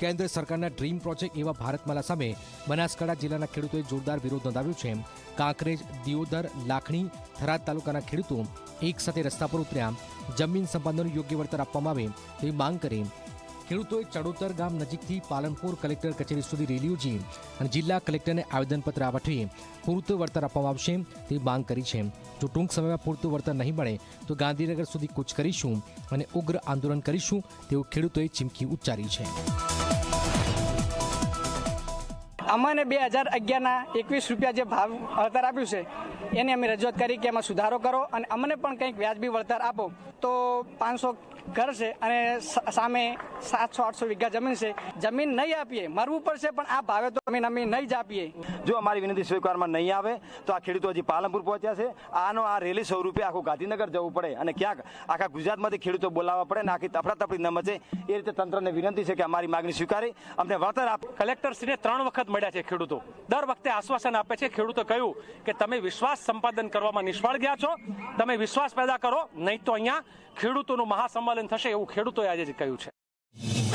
કેન્દ્ર સરકારના dream project એવા ભારતમાલા સામે બનાસકાંઠા જિલ્લાના ખેડૂતોએ જોરદાર વિરોધ નોંધાવ્યો છે. કાંકરેજ, દિયોદર, લાખણી, થરાદ તાલુકાના ખેડૂતો એક સાથે રસ્તા પર ઉતર્યા. જમીન સંપાદનનું યોગ્ય વળતર આપવામાં આવે તેવી માંગ કરી. ખેડૂતોએ ચડોતર ગામ નજીકથી પાલનપુર કલેક્ટર કચેરી સુધી રેલી યોજી અને જિલ્લા કલેક્ટરને આવેદનપત્ર પાઠવી પૂરતું વળતર આપવામાં આવશે તેવી માંગ કરી છે. જો ટૂંક સમયમાં પૂરતું વળતર નહીં મળે તો ગાંધીનગર સુધી કૂચ કરીશું અને ઉગ્ર આંદોલન કરીશું તેવું ખેડૂતોએ ચીમકી ઉચ્ચારી છે. અમને બે હજાર અગિયારના એકવીસ રૂપિયા જે ભાવ વળતર આપ્યું છે, એની અમે રજૂઆત કરી કે એમાં સુધારો કરો અને અમને પણ કંઈક વ્યાજબી વળતર આપો. તો પાંચસો ઘર છે અને સામે સાતસો આઠસો વીઘા જમીન છે. જમીન નહીં આપીએ મરવું પડશે પણ આ ભાવે તો જમીન અમે નહીં જ આપીએ. જો અમારી વિનંતી સ્વીકારમાં નહીં આવે તો આ ખેડૂતો હજી પાલનપુર પહોંચ્યા છે. આનો આ રેલી સ્વરૂપે આખું ગાંધીનગર જવું પડે અને ક્યાંક આખા ગુજરાતમાંથી ખેડૂતો બોલાવવા પડે ને આખી તફડાતફડી ન મચે એ રીતે તંત્રને વિનંતી છે કે અમારી માગણી સ્વીકારી અમને વળતર આપ કલેક્ટરશ્રીને ત્રણ વખત મળ્યા છે ખેડૂતો. દર વખતે આશ્વાસન આપે છે ખેડૂતો કહ્યું કે તમે વિશ્વાસ સંપાદન કરવામાં નિષ્ફળ ગયા છો. તમે વિશ્વાસ પેદા કરો નહીં તો અહીંયા ખેડૂતોનું મહાસંમેલન થશે એવું ખેડૂતોએ આજે જ કહ્યું છે.